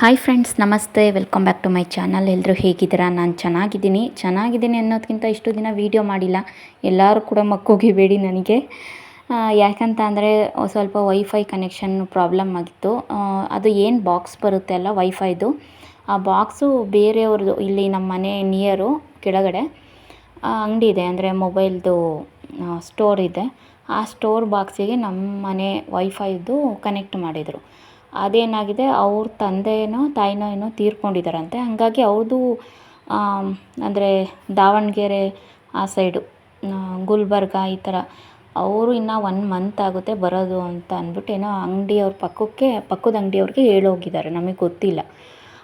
Hi friends ನಮಸ್ತೆ. Welcome back to my channel ಎಲ್ಲರೂ ಹೇಗಿದ್ದೀರಾ? ನಾನು ಚೆನ್ನಾಗಿದ್ದೀನಿ. ಚೆನ್ನಾಗಿದ್ದೀನಿ ಅನ್ನೋದಕ್ಕಿಂತ ಇಷ್ಟು ದಿನ ವೀಡಿಯೋ ಮಾಡಿಲ್ಲ. ಎಲ್ಲರೂ ಕೂಡ ಮಕ್ಕೋಗಿಬೇಡಿ ನನಗೆ. ಯಾಕಂತ ಅಂದರೆ ಸ್ವಲ್ಪ ವೈಫೈ ಕನೆಕ್ಷನ್ ಪ್ರಾಬ್ಲಮ್ ಆಗಿತ್ತು. ಅದು ಏನು ಬಾಕ್ಸ್ ಬರುತ್ತೆ ಅಲ್ಲ ವೈಫೈದು ಆ ಬಾಕ್ಸು ಬೇರೆಯವ್ರದ್ದು, ಇಲ್ಲಿ ನಮ್ಮ ಮನೆ ನಿಯರು ಕೆಳಗಡೆ ಅಂಗಡಿ ಇದೆ. ಅಂದರೆ ಮೊಬೈಲ್ದು ಸ್ಟೋರ್ ಇದೆ. ಆ ಸ್ಟೋರ್ ಬಾಕ್ಸಿಗೆ ನಮ್ಮ ಮನೆ ವೈಫೈದು ಕನೆಕ್ಟ್ ಮಾಡಿದರು. ಅದೇನಾಗಿದೆ? ಅವ್ರ ತಂದೆನೋ, ತಾಯಿನೋ ಏನೋ ತೀರ್ಕೊಂಡಿದ್ದಾರಂತೆ. ಹಾಗಾಗಿ ಅವ್ರದ್ದು ಅಂದರೆ ದಾವಣಗೆರೆ ಆ ಸೈಡು ಗುಲ್ಬರ್ಗ ಈ ಥರ, ಅವರು ಇನ್ನು ಒನ್ ಮಂತ್ ಆಗುತ್ತೆ ಬರೋದು ಅಂತ ಅಂದ್ಬಿಟ್ಟು ಏನೋ ಅಂಗಡಿಯವ್ರ ಪಕ್ಕಕ್ಕೆ, ಪಕ್ಕದ ಅಂಗಡಿಯವ್ರಿಗೆ ಹೇಳೋಗಿದ್ದಾರೆ. ನಮಗೆ ಗೊತ್ತಿಲ್ಲ.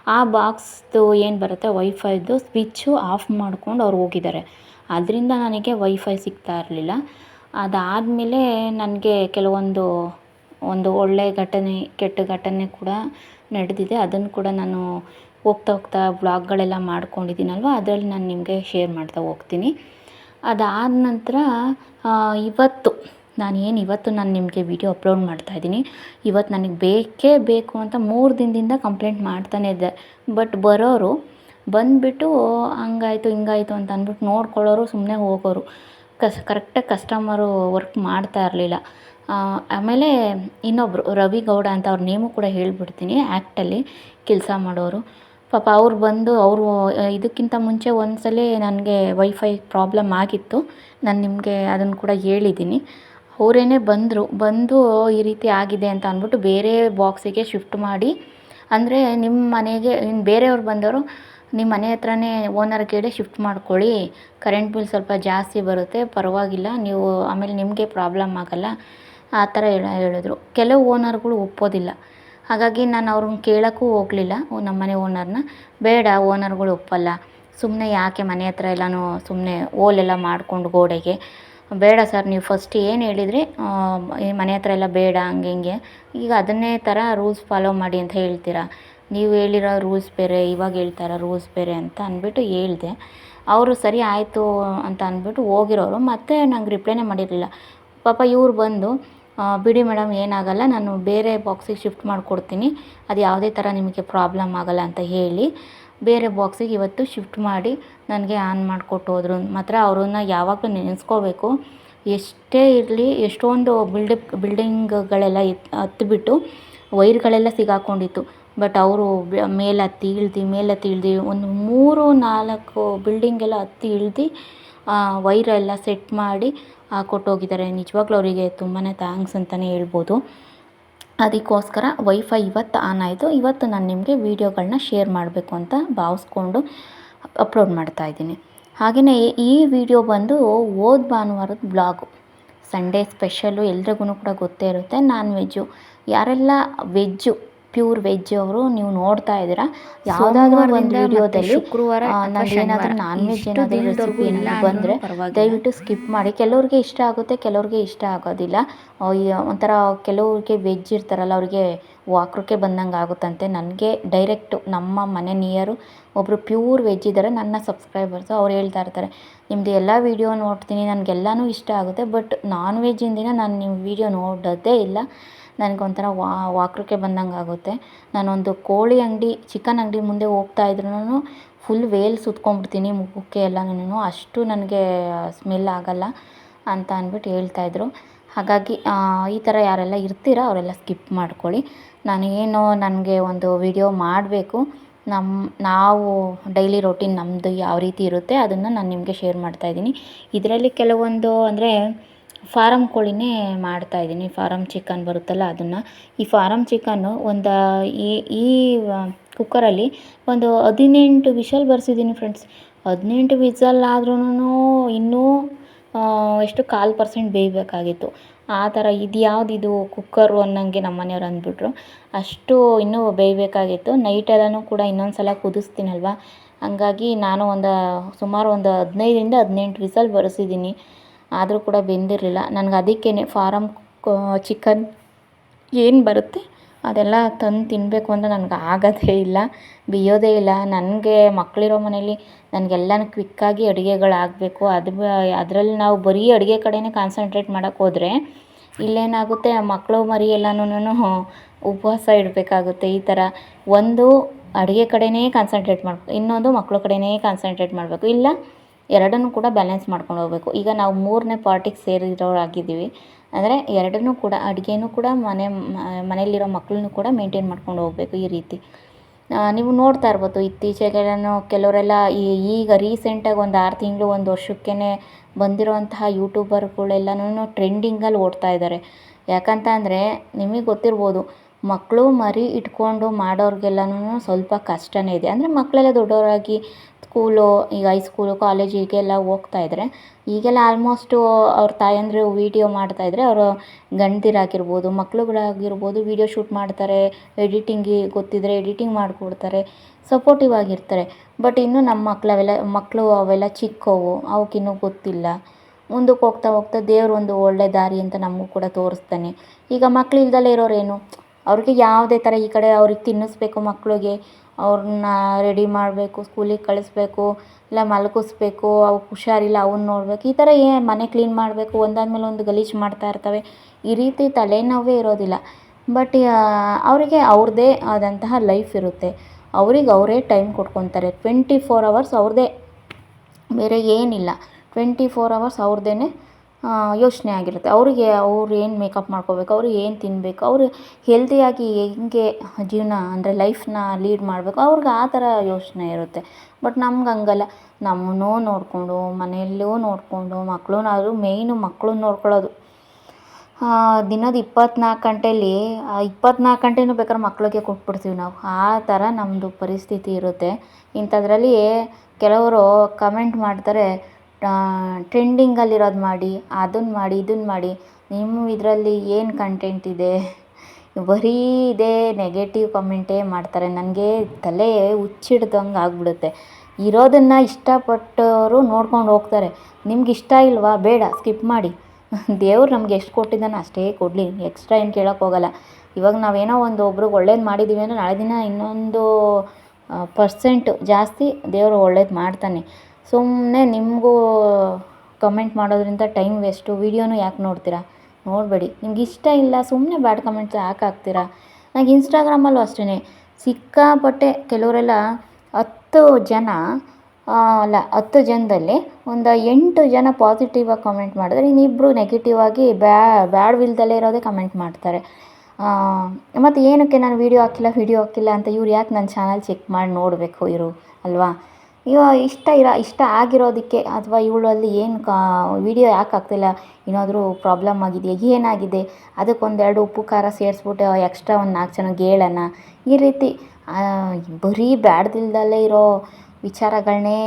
ಆ ಬಾಕ್ಸ್ದು ಏನು ಬರುತ್ತೆ? ವೈಫೈದು ಸ್ವಿಚ್ಚು ಆಫ್ ಮಾಡ್ಕೊಂಡು ಅವ್ರು ಹೋಗಿದ್ದಾರೆ. ಅದರಿಂದ ನನಗೆ ವೈಫೈ ಸಿಗ್ತಾ ಇರಲಿಲ್ಲ. ಅದಾದಮೇಲೆ ನನಗೆ ಕೆಲವೊಂದು ಒಂದು ಒಳ್ಳೆಯ ಘಟನೆ, ಕೆಟ್ಟ ಘಟನೆ ಕೂಡ ನಡೆದಿದೆ. ಅದನ್ನು ಕೂಡ ನಾನು ಹೋಗ್ತಾ ಹೋಗ್ತಾ ವ್ಲಾಗ್ಗಳೆಲ್ಲ ಮಾಡ್ಕೊಂಡಿದ್ದೀನಲ್ವ? ಅದರಲ್ಲಿ ನಾನು ನಿಮಗೆ ಶೇರ್ ಮಾಡ್ತಾ ಹೋಗ್ತೀನಿ. ಅದಾದ ನಂತರ ಇವತ್ತು ನಾನು ಏನು ಇವತ್ತು ನಾನು ನಿಮಗೆ ವಿಡಿಯೋ ಅಪ್ಲೋಡ್ ಮಾಡ್ತಾ ಇದ್ದೀನಿ. ಇವತ್ತು ನನಗೆ ಬೇಕೇ ಬೇಕು ಅಂತ ಮೂರು ದಿನದಿಂದ ಕಂಪ್ಲೇಂಟ್ ಮಾಡ್ತಾನೇ ಇದ್ದೆ. ಬಟ್ ಬರೋರು ಬಂದುಬಿಟ್ಟು, ಹಂಗಾಯಿತು, ಹಿಂಗಾಯ್ತು ಅಂತ ಅಂದ್ಬಿಟ್ಟು ನೋಡ್ಕೊಳ್ಳೋರು ಸುಮ್ಮನೆ ಹೋಗೋರು. ಕಸ್, ಕರೆಕ್ಟಾಗಿ ಕಸ್ಟಮರು ವರ್ಕ್ ಮಾಡ್ತಾ ಇರಲಿಲ್ಲ. ಆಮೇಲೆ ಇನ್ನೊಬ್ಬರು ರವಿ ಗೌಡ ಅಂತ ಅವ್ರ ನೇಮು ಕೂಡ ಹೇಳ್ಬಿಡ್ತೀನಿ ಆ್ಯಕ್ಟಲ್ಲಿ ಕೆಲಸ ಮಾಡೋರು. ಪಾಪ ಅವ್ರು ಬಂದು ಅವರು ಇದಕ್ಕಿಂತ ಮುಂಚೆ ಒಂದು ಸಲ ನನಗೆ ವೈಫೈ ಪ್ರಾಬ್ಲಮ್ ಆಗಿತ್ತು. ನಾನು ನಿಮಗೆ ಅದನ್ನು ಕೂಡ ಹೇಳಿದ್ದೀನಿ. ಅವರೇನೆ ಬಂದರು. ಬಂದು ಈ ರೀತಿ ಆಗಿದೆ ಅಂತ ಅಂದ್ಬಿಟ್ಟು ಬೇರೆ ಬಾಕ್ಸಿಗೆ ಶಿಫ್ಟ್ ಮಾಡಿ. ಅಂದರೆ ನಿಮ್ಮ ಮನೆಗೆ ಇನ್ನು ಬೇರೆಯವ್ರು ಬಂದವರು ನಿಮ್ಮ ಮನೆ ಹತ್ರನೇ ಓನರ್ ಕೇಳಿ ಶಿಫ್ಟ್ ಮಾಡ್ಕೊಳ್ಳಿ. ಕರೆಂಟ್ ಬಿಲ್ ಸ್ವಲ್ಪ ಜಾಸ್ತಿ ಬರುತ್ತೆ, ಪರವಾಗಿಲ್ಲ. ನೀವು ಆಮೇಲೆ ನಿಮಗೆ ಪ್ರಾಬ್ಲಮ್ ಆಗಲ್ಲ. ಆ ಥರ ಹೇಳ ಹೇಳಿದ್ರು. ಕೆಲವು ಓನರ್ಗಳು ಒಪ್ಪೋದಿಲ್ಲ. ಹಾಗಾಗಿ ನಾನು ಅವ್ರನ್ನ ಕೇಳೋಕ್ಕೂ ಹೋಗಲಿಲ್ಲ. ನಮ್ಮ ಮನೆ ಓನರ್ನ. ಬೇಡ, ಓನರ್ಗಳು ಒಪ್ಪಲ್ಲ. ಸುಮ್ಮನೆ ಯಾಕೆ ಮನೆ ಹತ್ರ ಎಲ್ಲನೂ ಸುಮ್ಮನೆ ಓಲೆಲ್ಲ ಮಾಡಿಕೊಂಡು ಗೋಡೆಗೆ. ಬೇಡ ಸರ್, ನೀವು ಫಸ್ಟ್ ಏನು ಹೇಳಿದ್ರಿ ಈ ಮನೆ ಹತ್ರ ಎಲ್ಲ ಬೇಡ, ಹಂಗೆ ಹಿಂಗೆ. ಈಗ ಅದನ್ನೇ ಥರ ರೂಲ್ಸ್ ಫಾಲೋ ಮಾಡಿ ಅಂತ ಹೇಳ್ತೀರಾ? ನೀವು ಹೇಳಿರೋ ರೂಲ್ಸ್ ಬೇರೆ, ಇವಾಗ ಹೇಳ್ತಾರ ರೂಲ್ಸ್ ಬೇರೆ ಅಂತ ಅಂದ್ಬಿಟ್ಟು ಹೇಳಿದೆ. ಅವರು ಸರಿ ಆಯಿತು ಅಂತ ಅಂದ್ಬಿಟ್ಟು ಹೋಗಿರೋರು. ಮತ್ತೆ ನಂಗೆ ರಿಪ್ಲೈನೇ ಮಾಡಿರಲಿಲ್ಲ. ಪಾಪ ಇವ್ರು ಬಂದು ಬಿಡಿ ಮೇಡಮ್, ಏನಾಗಲ್ಲ, ನಾನು ಬೇರೆ ಬಾಕ್ಸಿಗೆ ಶಿಫ್ಟ್ ಮಾಡಿಕೊಡ್ತೀನಿ. ಅದು ಯಾವುದೇ ಥರ ನಿಮಗೆ ಪ್ರಾಬ್ಲಮ್ ಆಗಲ್ಲ ಅಂತ ಹೇಳಿ. ಬೇರೆ ಬಾಕ್ಸಿಗೆ ಇವತ್ತು ಶಿಫ್ಟ್ ಮಾಡಿ ನನಗೆ ಆನ್ ಮಾಡಿಕೊಟ್ಟು ಹೋದ್ರು. ಮಾತ್ರ ಅವ್ರನ್ನ ಯಾವಾಗಲೂ ನೆನೆಸ್ಕೋಬೇಕು. ಎಷ್ಟೇ ಇರಲಿ, ಎಷ್ಟೊಂದು ಬಿಲ್ಡ್ ಬಿಲ್ಡಿಂಗ್ಗಳೆಲ್ಲ ಹತ್ತುಬಿಟ್ಟು ವೈರ್ಗಳೆಲ್ಲ ಸಿಗಾಕೊಂಡಿತ್ತು. ಬಟ್ ಅವರು ಮೇಲೆ ಹತ್ತಿ ಇಳ್ದು ಮೇಲೆ ಹತ್ತಿ ಇಳ್ದು, ಒಂದು ಮೂರು ನಾಲ್ಕು ಬಿಲ್ಡಿಂಗೆಲ್ಲ ಹತ್ತಿ, ಇಳ್ದು ವೈರೆಲ್ಲ ಸೆಟ್ ಮಾಡಿ ಕೊಟ್ಟೋಗಿದ್ದಾರೆ. ನಿಜವಾಗ್ಲೂ ಅವರಿಗೆ ತುಂಬಾ ಥ್ಯಾಂಕ್ಸ್ ಅಂತಲೇ ಹೇಳ್ಬೋದು. ಅದಕ್ಕೋಸ್ಕರ ವೈಫೈ ಇವತ್ತು ಆನ್ ಆಯಿತು. ಇವತ್ತು ನಾನು ನಿಮಗೆ ವೀಡಿಯೋಗಳನ್ನ ಶೇರ್ ಮಾಡಬೇಕು ಅಂತ ಭಾವಿಸ್ಕೊಂಡು ಅಪ್ಲೋಡ್ ಮಾಡ್ತಾ ಇದ್ದೀನಿ. ಹಾಗೆಯೇ ಈ ವಿಡಿಯೋ ಬಂದು ಓದ್ ಭಾನುವಾರದ ಬ್ಲಾಗು. ಸಂಡೇ ಸ್ಪೆಷಲು ಎಲ್ರಿಗೂ ಕೂಡ ಗೊತ್ತೇ ಇರುತ್ತೆ. Non veg. ಯಾರೆಲ್ಲ ವೆಜ್ಜು ಪ್ಯೂರ್ ವೆಜ್ ಅವರು ನೀವು ನೋಡ್ತಾ ಇದ್ದೀರಾ? ಯಾವುದಾದ್ರೂ ಒಂದು ವಿಡಿಯೋದಲ್ಲಿ ಏನಾದರೂ ನಾನ್ ವೆಜ್ ಏನಾದರೂ ರೆಸಿಪಿ ಏನಾದರೂ ಬಂದರೆ ದಯವಿಟ್ಟು ಸ್ಕಿಪ್ ಮಾಡಿ. ಕೆಲವ್ರಿಗೆ ಇಷ್ಟ ಆಗುತ್ತೆ ಕೆಲವ್ರಿಗೆ ಇಷ್ಟ ಆಗೋದಿಲ್ಲ. ಒಂಥರ ಕೆಲವ್ರಿಗೆ ವೆಜ್ ಇರ್ತಾರಲ್ಲ ಅವ್ರಿಗೆ ವಾಕ್ರಕ್ಕೆ ಬಂದಂಗೆ ಆಗುತ್ತಂತೆ. ನನಗೆ ಡೈರೆಕ್ಟು ನಮ್ಮ ಮನೆ ನಿಯರು ಒಬ್ಬರು ಪ್ಯೂರ್ ವೆಜ್ ಇದ್ದಾರೆ ನನ್ನ ಸಬ್ಸ್ಕ್ರೈಬರ್ಸು ಅವ್ರು ಹೇಳ್ತಾ ಇರ್ತಾರೆ ನಿಮ್ಮದು ಎಲ್ಲ ವೀಡಿಯೋ ನೋಡ್ತೀನಿ ನನಗೆಲ್ಲನೂ ಇಷ್ಟ ಆಗುತ್ತೆ ಬಟ್ ನಾನ್ ವೆಜ್ಜಿಂದಿನ ನಾನು ನಿಮ್ಮ ವೀಡಿಯೋ ನೋಡೋದೇ ಇಲ್ಲ. ನನಗೊಂಥರ ವಾ, ವಾಕ್ರಕ್ಕೆ ಬಂದಂಗೆ ಆಗುತ್ತೆ ನಾನೊಂದು ಕೋಳಿ ಅಂಗಡಿ, ಚಿಕನ್ ಅಂಗಡಿ ಮುಂದೆ ಹೋಗ್ತಾ ಇದ್ರೂ ಫುಲ್ ವೇಲ್ ಸುತ್ಕೊಂಡ್ಬಿಡ್ತೀನಿ ಮುಖಕ್ಕೆ ಎಲ್ಲನೂ ಅಷ್ಟು ನನಗೆ ಸ್ಮೆಲ್ ಆಗಲ್ಲ ಅಂತ ಅಂದ್ಬಿಟ್ಟು ಹೇಳ್ತಾಯಿದ್ರು ಹಾಗಾಗಿ ಈ ಥರ ಯಾರೆಲ್ಲ ಇರ್ತೀರ ಅವರೆಲ್ಲ ಸ್ಕಿಪ್ ಮಾಡ್ಕೊಳ್ಳಿ. ನಾನು ಏನು ನನಗೆ ಒಂದು ವಿಡಿಯೋ ಮಾಡಬೇಕು. ನಮ್ಮ ನಾವು ಡೈಲಿ ರೊಟೀನ್ ನಮ್ಮದು ಯಾವ ರೀತಿ ಇರುತ್ತೆ ಅದನ್ನು ನಾನು ನಿಮಗೆ ಶೇರ್ ಮಾಡ್ತಾಯಿದ್ದೀನಿ ಇದರಲ್ಲಿ ಕೆಲವೊಂದು ಅಂದರೆ ಫಾರಮ್ ಕೋಳಿನೇ ಮಾಡ್ತಾಯಿದ್ದೀನಿ ಫಾರಮ್ ಚಿಕನ್ ಬರುತ್ತಲ್ಲ ಅದನ್ನು. ಈ ಫಾರಮ್ ಚಿಕನ್ನು ಒಂದು ಈ ಈ ಕುಕ್ಕರಲ್ಲಿ ಒಂದು ಹದಿನೆಂಟು ವಿಷಲ್ ಬರ್ಸಿದ್ದೀನಿ ಫ್ರೆಂಡ್ಸ್ ಹದಿನೆಂಟು ವಿಸಲ್ ಆದ್ರೂ ಇನ್ನೂ ಎಷ್ಟು ಕಾಲು ಪರ್ಸೆಂಟ್ ಬೇಯಬೇಕಾಗಿತ್ತು. ಆ ಥರ ಇದು ಯಾವುದಿದು ಕುಕ್ಕರು ಅನ್ನೋಂಗೆ ನಮ್ಮ ಮನೆಯವ್ರು ಅಂದ್ಬಿಟ್ರು. ಅಷ್ಟು ಇನ್ನೂ ಬೇಯಬೇಕಾಗಿತ್ತು. ನೈಟ್ ಎಲ್ಲನೂ ಕೂಡ ಇನ್ನೊಂದು ಸಲ ಕುದಿಸ್ತೀನಲ್ವ? ಹಂಗಾಗಿ ನಾನು ಒಂದು ಸುಮಾರು ಒಂದು ಹದಿನೈದರಿಂದ ಹದಿನೆಂಟು ವಿಸಲ್ ಬರೆಸಿದ್ದೀನಿ. ಆದರೂ ಕೂಡ ಬೆಂದಿರಲಿಲ್ಲ. ನನಗೆ ಅದಕ್ಕೇ ಫಾರಮ್ ಚಿಕನ್ ಏನು ಬರುತ್ತೆ ಅದೆಲ್ಲ ತಂದು ತಿನ್ನಬೇಕು ಅಂತ ನನಗೆ ಆಗೋದೇ ಇಲ್ಲ ಬಿಯೋದೇ ಇಲ್ಲ. ನನಗೆ ಮಕ್ಕಳಿರೋ ಮನೇಲಿ ನನಗೆಲ್ಲನೂ ಕ್ವಿಕ್ಕಾಗಿ ಅಡುಗೆಗಳಾಗಬೇಕು. ಅದು, ಅದರಲ್ಲಿ ನಾವು ಬರೀ ಅಡುಗೆ ಕಡೆನೇ ಕಾನ್ಸಂಟ್ರೇಟ್ ಮಾಡೋಕ್ಕೆ ಹೋದರೆ ಇಲ್ಲೇನಾಗುತ್ತೆ ಮಕ್ಕಳು ಮರಿ ಎಲ್ಲನೂ ಉಪವಾಸ ಇಡಬೇಕಾಗುತ್ತೆ. ಈ ಥರ ಒಂದು ಅಡುಗೆ ಕಡೆನೇ ಕಾನ್ಸಂಟ್ರೇಟ್ ಮಾಡಬೇಕು. ಇನ್ನೊಂದು ಮಕ್ಕಳು ಕಡೆನೇ ಕಾನ್ಸಂಟ್ರೇಟ್ ಮಾಡಬೇಕು. ಇಲ್ಲ ಎರಡನ್ನೂ ಕೂಡ ಬ್ಯಾಲೆನ್ಸ್ ಮಾಡ್ಕೊಂಡು ಹೋಗಬೇಕು. ಈಗ ನಾವು ಮೂರನೇ ಪಾರ್ಟಿಗೆ ಸೇರಿರೋರಾಗಿದ್ದೀವಿ. ಅಂದರೆ ಎರಡನ್ನೂ ಕೂಡ ಅಡುಗೆನೂ ಕೂಡ ಮನೆ, ಮನೆಯಲ್ಲಿರೋ ಮಕ್ಕಳನ್ನೂ ಕೂಡ ಮೇಂಟೈನ್ ಮಾಡ್ಕೊಂಡು ಹೋಗಬೇಕು ಈ ರೀತಿ. ನೀವು ನೋಡ್ತಾ ಇರ್ಬೋದು ಇತ್ತೀಚೆಗೆ ಕೆಲವರೆಲ್ಲ ಈಗ ರೀಸೆಂಟಾಗಿ ಒಂದು ಆರು ತಿಂಗಳು, ಒಂದು ವರ್ಷಕ್ಕೇ ಬಂದಿರುವಂತಹ ಯೂಟ್ಯೂಬರ್ಗಳೆಲ್ಲನೂ ಟ್ರೆಂಡಿಂಗಲ್ಲಿ ಓಡ್ತಾ ಇದ್ದಾರೆ. ಯಾಕಂತ ಅಂದರೆ ನಿಮಗೆ ಗೊತ್ತಿರ್ಬೋದು ಮಕ್ಕಳು ಮರಿ ಇಟ್ಕೊಂಡು ಮಾಡೋರಿಗೆಲ್ಲನೂ ಸ್ವಲ್ಪ ಕಷ್ಟನೇ ಇದೆ. ಅಂದರೆ ಮಕ್ಕಳೆಲ್ಲ ದೊಡ್ಡವರಾಗಿ ಸ್ಕೂಲು ಈಗ ಹೈಸ್ಕೂಲು ಕಾಲೇಜಿಗೆಲ್ಲ ಹೋಗ್ತಾ ಇದ್ದಾರೆ ಈಗೆಲ್ಲ ಆಲ್ಮೋಸ್ಟು ಅವ್ರ ತಾಯಂದಿರು ವೀಡಿಯೋ ಮಾಡ್ತಾಯಿದ್ರೆ ಅವರು ಗಂಡದಿರಾಗಿರ್ಬೋದು ಮಕ್ಳುಗಳಾಗಿರ್ಬೋದು ವೀಡಿಯೋ ಶೂಟ್ ಮಾಡ್ತಾರೆ ಎಡಿಟಿಂಗಿ ಗೊತ್ತಿದ್ದರೆ ಎಡಿಟಿಂಗ್ ಮಾಡಿಕೊಡ್ತಾರೆ ಸಪೋರ್ಟಿವ್ ಆಗಿರ್ತಾರೆ. ಬಟ್ ಇನ್ನು ನಮ್ಮ ಮಕ್ಳು ಅವೆಲ್ಲ ಮಕ್ಕಳು ಅವೆಲ್ಲ ಚಿಕ್ಕವು, ಅವಕ್ಕಿನ್ನೂ ಗೊತ್ತಿಲ್ಲ. ಮುಂದಕ್ಕೆ ಹೋಗ್ತಾ ಹೋಗ್ತಾ ದೇವ್ರು ಒಂದು ಒಳ್ಳೆ ದಾರಿ ಅಂತ ನಮಗೂ ಕೂಡ ತೋರಿಸ್ತಾನೆ. ಈಗ ಮಕ್ಕಳು ಇಲ್ದಲೇ ಇರೋರೇನು? ಅವ್ರಿಗೆ ಯಾವುದೇ ಥರ ಈ ಕಡೆ ಅವ್ರಿಗೆ ತಿನ್ನಿಸ್ಬೇಕು ಮಕ್ಕಳಿಗೆ ಅವ್ರನ್ನ ರೆಡಿ ಮಾಡಬೇಕು ಸ್ಕೂಲಿಗೆ ಕಳಿಸ್ಬೇಕು, ಇಲ್ಲ ಮಲಗಿಸ್ಬೇಕು ಅವಕ್ಕೆ ಹುಷಾರಿಲ್ಲ ಅವನ್ನ ನೋಡ್ಬೇಕು, ಈ ಥರ ಏ ಮನೆ ಕ್ಲೀನ್ ಮಾಡಬೇಕು, ಒಂದಾದಮೇಲೆ ಒಂದು ಗಲೀಜು ಮಾಡ್ತಾ ಇರ್ತವೆ, ಈ ರೀತಿ ತಲೆನೋವೇ ಇರೋದಿಲ್ಲ. ಬಟ್ ಅವರಿಗೆ ಅವ್ರದ್ದೇ ಆದಂತಹ ಲೈಫ್ ಇರುತ್ತೆ. ಅವ್ರಿಗೆ ಅವರೇ ಟೈಮ್ ಕೊಟ್ಕೊತಾರೆ. ಟ್ವೆಂಟಿ ಫೋರ್ ಅವರ್ಸ್ ಅವ್ರದ್ದೇ, ಬೇರೆ ಏನಿಲ್ಲ. ಟ್ವೆಂಟಿ ಫೋರ್ ಅವರ್ಸ್ ಅವ್ರದ್ದೇ ಯೋಚನೆ ಆಗಿರುತ್ತೆ. ಅವರಿಗೆ ಅವ್ರು ಏನು ಮೇಕಪ್ ಮಾಡ್ಕೋಬೇಕು, ಅವ್ರು ಏನು ತಿನ್ನಬೇಕು ಅವರು ಹೆಲ್ದಿಯಾಗಿ ಹೆಂಗೆ ಜೀವನ ಅಂದರೆ ಲೈಫ್ನ ಲೀಡ್ ಮಾಡಬೇಕು, ಅವ್ರಿಗೆ ಆ ಥರ ಯೋಚನೆ ಇರುತ್ತೆ. ಬಟ್ ನಮ್ಗೆ ಹಂಗಲ್ಲ. ನಮ್ಮನ್ನೂ ನೋಡಿಕೊಂಡು, ಮನೆಯಲ್ಲೂ ನೋಡಿಕೊಂಡು ಮಕ್ಕಳನ್ನಾದರೂ ಮೇಯ್ನು ಮಕ್ಕಳನ್ನ ನೋಡ್ಕೊಳ್ಳೋದು. ದಿನದ ಇಪ್ಪತ್ನಾಲ್ಕು ಗಂಟೆಲಿ ಇಪ್ಪತ್ನಾಲ್ಕು ಗಂಟೆನೂ ಬೇಕಾದ್ರೆ ಮಕ್ಕಳಿಗೆ ಕೊಟ್ಬಿಡ್ತೀವಿ ನಾವು. ಆ ಥರ ನಮ್ಮದು ಪರಿಸ್ಥಿತಿ ಇರುತ್ತೆ. ಇಂಥದ್ರಲ್ಲಿ ಕೆಲವರು ಕಮೆಂಟ್ ಮಾಡ್ತಾರೆ ಟ್ರೆಂಡಿಂಗಲ್ಲಿರೋದು ಮಾಡಿ ಅದನ್ನ ಮಾಡಿ ಇದನ್ನ ಮಾಡಿ, ನಿಮ್ಮ ಇದರಲ್ಲಿ ಏನು ಕಂಟೆಂಟ್ ಇದೆ? ಬರೀ ಇದೇ ನೆಗೆಟಿವ್ ಕಮೆಂಟೇ ಮಾಡ್ತಾರೆ. ನನಗೆ ತಲೆ ಹುಚ್ಚಿಡ್ದಂಗೆ ಆಗ್ಬಿಡುತ್ತೆ. ಇರೋದನ್ನು ಇಷ್ಟಪಟ್ಟವರು ನೋಡ್ಕೊಂಡು ಹೋಗ್ತಾರೆ. ನಿಮ್ಗೆ ಇಷ್ಟ ಇಲ್ವಾ? ಬೇಡ ಸ್ಕಿಪ್ ಮಾಡಿ. ದೇವ್ರು ನಮ್ಗೆ ಎಷ್ಟು ಕೊಟ್ಟಿದ್ದಾನೆ ಅಷ್ಟೇ ಕೊಡಲಿ. ಎಕ್ಸ್ಟ್ರಾ ಏನು ಕೇಳೋಕೆ ಹೋಗಲ್ಲ. ಇವಾಗ ನಾವೇನೋ ಒಂದು ಒಬ್ರಿಗೆ ಒಳ್ಳೇದು ಮಾಡಿದ್ದೀವಿ ಅಂದರೆ ನಾಳೆ ದಿನ ಇನ್ನೊಂದು ಪರ್ಸೆಂಟ್ ಜಾಸ್ತಿ ದೇವರು ಒಳ್ಳೇದು ಮಾಡ್ತಾನೆ. ಸುಮ್ಮನೆ ನಿಮಗೂ ಕಮೆಂಟ್ ಮಾಡೋದ್ರಿಂದ ಟೈಮ್ ವೇಸ್ಟು ವೀಡಿಯೋನು ಯಾಕೆ ನೋಡ್ತೀರಾ? ನೋಡಬೇಡಿ. ನಿಮ್ಗೆ ಇಷ್ಟ ಇಲ್ಲ ಸುಮ್ಮನೆ ಬ್ಯಾಡ್ ಕಮೆಂಟ್ಸ್ ಯಾಕೆ ಹಾಕ್ತೀರಾ? ನನಗೆ ಇನ್ಸ್ಟಾಗ್ರಾಮಲ್ಲೂ ಅಷ್ಟೇ ಸಿಕ್ಕಾಪಟ್ಟೆ ಕೆಲವರೆಲ್ಲ ಹತ್ತು ಜನ ಅಲ್ಲ, ಹತ್ತು ಜನದಲ್ಲಿ ಒಂದು ಎಂಟು ಜನ ಪಾಸಿಟಿವ್ ಆಗಿ ಕಮೆಂಟ್ ಮಾಡಿದ್ರೆ ಇನ್ನಿಬ್ಬರು ನೆಗೆಟಿವ್ ಆಗಿ ಬ್ಯಾ, ಬ್ಯಾಡ್ ವಿಲ್ದಲ್ಲೇ ಇರೋದೇ ಕಮೆಂಟ್ ಮಾಡ್ತಾರೆ. ಮತ್ತು ಏನಕ್ಕೆ ನಾನು ವೀಡಿಯೋ ಹಾಕಿಲ್ಲ ವೀಡಿಯೋ ಹಾಕಿಲ್ಲ ಅಂತ ಇವ್ರು ಯಾಕೆ ನನ್ನ ಚಾನಲ್ ಚೆಕ್ ಮಾಡಿ ನೋಡಬೇಕು ಇವರು, ಅಲ್ವಾ? ಇವಾಗ ಇಷ್ಟ ಇರ, ಇಷ್ಟ ಆಗಿರೋದಕ್ಕೆ ಅಥವಾ ಇವಳಲ್ಲಿ ಏನು ಕಾ, ವೀಡಿಯೋ ಯಾಕೆ ಆಗ್ತಿಲ್ಲ ಏನಾದರೂ ಪ್ರಾಬ್ಲಮ್ ಆಗಿದೆಯಾ? ಏನಾಗಿದೆ? ಅದಕ್ಕೊಂದೆರಡು ಉಪ್ಪು, ಖಾರ ಸೇರಿಸ್ಬಿಟ್ಟು ಎಕ್ಸ್ಟ್ರಾ ಒಂದು ನಾಲ್ಕು ಜನ ಹೇಳೋಣ ಈ ರೀತಿ ಬರೀ ಬ್ಯಾಡ್ದಿಲ್ದಲ್ಲೇ ಇರೋ ವಿಚಾರಗಳನ್ನೇ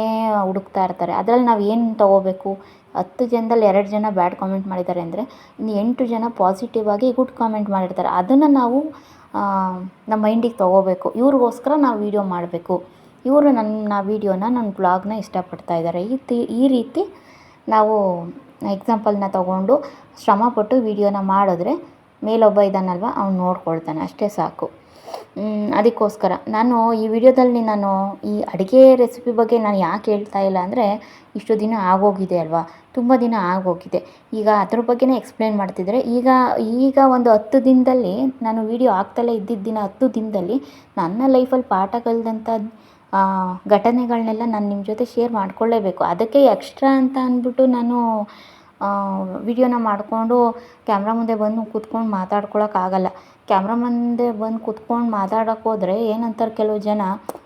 ಹುಡುಕ್ತಾ ಇರ್ತಾರೆ. ಅದರಲ್ಲಿ ನಾವು ಏನು ತೊಗೋಬೇಕು? ಹತ್ತು ಜನದಲ್ಲಿ ಎರಡು ಜನ ಬ್ಯಾಡ್ ಕಾಮೆಂಟ್ ಮಾಡಿದ್ದಾರೆ ಅಂದರೆ ಇನ್ನು ಎಂಟು ಜನ ಪಾಸಿಟಿವ್ ಆಗಿ ಗುಡ್ ಕಾಮೆಂಟ್ ಮಾಡಿರ್ತಾರೆ. ಅದನ್ನು ನಾವು ನಮ್ಮ ಮೈಂಡಿಗೆ ತೊಗೋಬೇಕು. ಇವ್ರಿಗೋಸ್ಕರ ನಾವು ವೀಡಿಯೋ ಮಾಡಬೇಕು. ಇವರು ನನ್ನ ವೀಡಿಯೋನ ನನ್ನ ಬ್ಲಾಗ್ನ ಇಷ್ಟಪಡ್ತಾ ಇದ್ದಾರೆ. ಈ ತಿ, ಈ ರೀತಿ ನಾವು ಎಕ್ಸಾಂಪಲ್ನ ತಗೊಂಡು ಶ್ರಮಪಟ್ಟು ವೀಡಿಯೋನ ಮಾಡಿದ್ರೆ ಮೇಲೊಬ್ಬ ಇದ್ದಾನಲ್ವ ಅವ್ನು ನೋಡ್ಕೊಳ್ತಾನೆ. ಅಷ್ಟೇ ಸಾಕು. ಅದಕ್ಕೋಸ್ಕರ ನಾನು ಈ ವಿಡಿಯೋದಲ್ಲಿ ನಾನು ಈ ಅಡುಗೆ ರೆಸಿಪಿ ಬಗ್ಗೆ ನಾನು ಯಾಕೆ ಹೇಳ್ತಾ ಇಲ್ಲ ಅಂದರೆ, ಇಷ್ಟು ದಿನ ಆಗೋಗಿದೆ ಅಲ್ವಾ? ತುಂಬ ದಿನ ಆಗೋಗಿದೆ. ಈಗ ಅದ್ರ ಬಗ್ಗೆನೇ ಎಕ್ಸ್ಪ್ಲೇನ್ ಮಾಡ್ತಿದ್ರೆ, ಈಗ ಈಗ ಒಂದು ಹತ್ತು ದಿನದಲ್ಲಿ ನಾನು ವೀಡಿಯೋ ಆಗ್ತಲೇ ಇದ್ದಿದ್ದ ದಿನ ಹತ್ತು ದಿನದಲ್ಲಿ ನನ್ನ ಲೈಫಲ್ಲಿ ಪಾಠ ಕಲಿದಂಥ ಘಟನೆಗಳನ್ನೆಲ್ಲ ನಾನು ನಿಮ್ಮ ಜೊತೆ ಶೇರ್ ಮಾಡ್ಕೊಳ್ಳೇಬೇಕು. ಅದಕ್ಕೆ ಎಕ್ಸ್ಟ್ರಾ ಅಂತ ಅಂದ್ಬಿಟ್ಟು ನಾನು ವಿಡಿಯೋನ ಮಾಡಿಕೊಂಡು ಕ್ಯಾಮ್ರಾ ಮುಂದೆ ಬಂದು ಕೂತ್ಕೊಂಡು ಮಾತಾಡ್ಕೊಳಕ್ಕಾಗಲ್ಲ ಕ್ಯಾಮ್ರಾ ಮುಂದೆ ಬಂದು ಕೂತ್ಕೊಂಡು ಮಾತಾಡೋಕ್ಕೋದ್ರೆ ಏನಂತಾರೆ ಕೆಲವು ಜನ,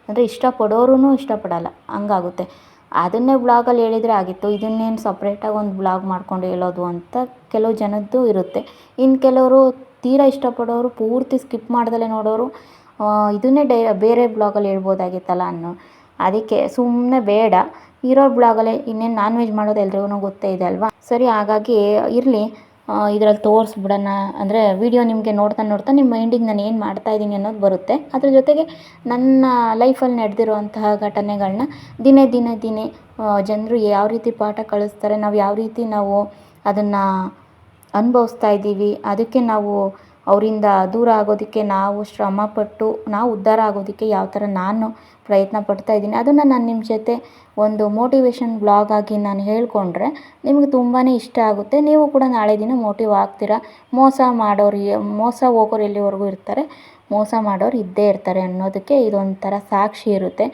ಅಂದರೆ ಇಷ್ಟಪಡೋರು ಇಷ್ಟಪಡಲ್ಲ, ಹಂಗಾಗುತ್ತೆ. ಅದನ್ನೇ ಬ್ಲಾಗಲ್ಲಿ ಹೇಳಿದರೆ ಆಗಿತ್ತು, ಇದನ್ನೇನು ಸಪ್ರೇಟಾಗಿ ಒಂದು ಬ್ಲಾಗ್ ಮಾಡ್ಕೊಂಡು ಹೇಳೋದು ಅಂತ ಕೆಲವು ಜನದ್ದು ಇರುತ್ತೆ. ಇನ್ನು ಕೆಲವರು ತೀರಾ ಇಷ್ಟಪಡೋರು ಪೂರ್ತಿ ಸ್ಕಿಪ್ ಮಾಡ್ದಲೇ ನೋಡೋರು ಇದನ್ನೇ ಡೈ, ಬೇರೆ ಬ್ಲಾಗಲ್ಲಿ ಹೇಳ್ಬೋದಾಗಿತ್ತಲ್ಲ ಅನ್ನೋ. ಅದಕ್ಕೆ ಸುಮ್ಮನೆ ಬೇಡ. ಇರೋ ಬ್ಲಾಗಲ್ಲೇ ಇನ್ನೇನು ನಾನ್ ವೆಜ್ ಮಾಡೋದು ಎಲ್ರಿಗೂ ಗೊತ್ತೇ ಇದೆ ಅಲ್ವಾ? ಸರಿ, ಹಾಗಾಗಿ ಇರಲಿ. ಇದರಲ್ಲಿ ತೋರಿಸ್ಬಿಡೋಣ. ಅಂದರೆ ವಿಡಿಯೋ ನಿಮಗೆ ನೋಡ್ತಾ ನೋಡ್ತಾ ನಿಮ್ಮ ಮೈಂಡಿಗೆ ನಾನು ಏನು ಮಾಡ್ತಾ ಇದ್ದೀನಿ ಅನ್ನೋದು ಬರುತ್ತೆ. ಅದ್ರ ಜೊತೆಗೆ ನನ್ನ ಲೈಫಲ್ಲಿ ನಡೆದಿರುವಂತಹ ಘಟನೆಗಳನ್ನ ದಿನೇ ದಿನೇ ದಿನೇ ಜನರು ಯಾವ ರೀತಿ ಪಾಠ ಕಳಿಸ್ತಾರೆ, ನಾವು ಯಾವ ರೀತಿ ನಾವು ಅದನ್ನು ಅನುಭವಿಸ್ತಾ ಇದ್ದೀವಿ, ಅದಕ್ಕೆ ನಾವು ಅವರಿಂದ ದೂರ ಆಗೋದಕ್ಕೆ ನಾವು ಶ್ರಮಪಟ್ಟು, ನಾವು ಉದ್ಧಾರ ಆಗೋದಕ್ಕೆ ಯಾವ ಥರ ನಾನು ಪ್ರಯತ್ನ ಪಡ್ತಾ ಇದ್ದೀನಿ, ಅದನ್ನು ನಾನು ನಿಮ್ಮ ಜೊತೆ ಒಂದು ಮೋಟಿವೇಶನ್ ಬ್ಲಾಗ್ ಆಗಿ ನಾನು ಹೇಳಿಕೊಂಡ್ರೆ ನಿಮಗೆ ತುಂಬಾ ಇಷ್ಟ ಆಗುತ್ತೆ. ನೀವು ಕೂಡ ನಾಳೆ ದಿನ ಮೋಟಿವ್ ಆಗ್ತೀರಾ? ಮೋಸ ಮಾಡೋರು, ಮೋಸ ಹೋಗೋರು ಎಲ್ಲಿವರೆಗೂ ಇರ್ತಾರೆ? ಮೋಸ ಮಾಡೋರು ಇದ್ದೇ ಇರ್ತಾರೆ ಅನ್ನೋದಕ್ಕೆ ಇದೊಂಥರ ಸಾಕ್ಷಿ ಇರುತ್ತೆ.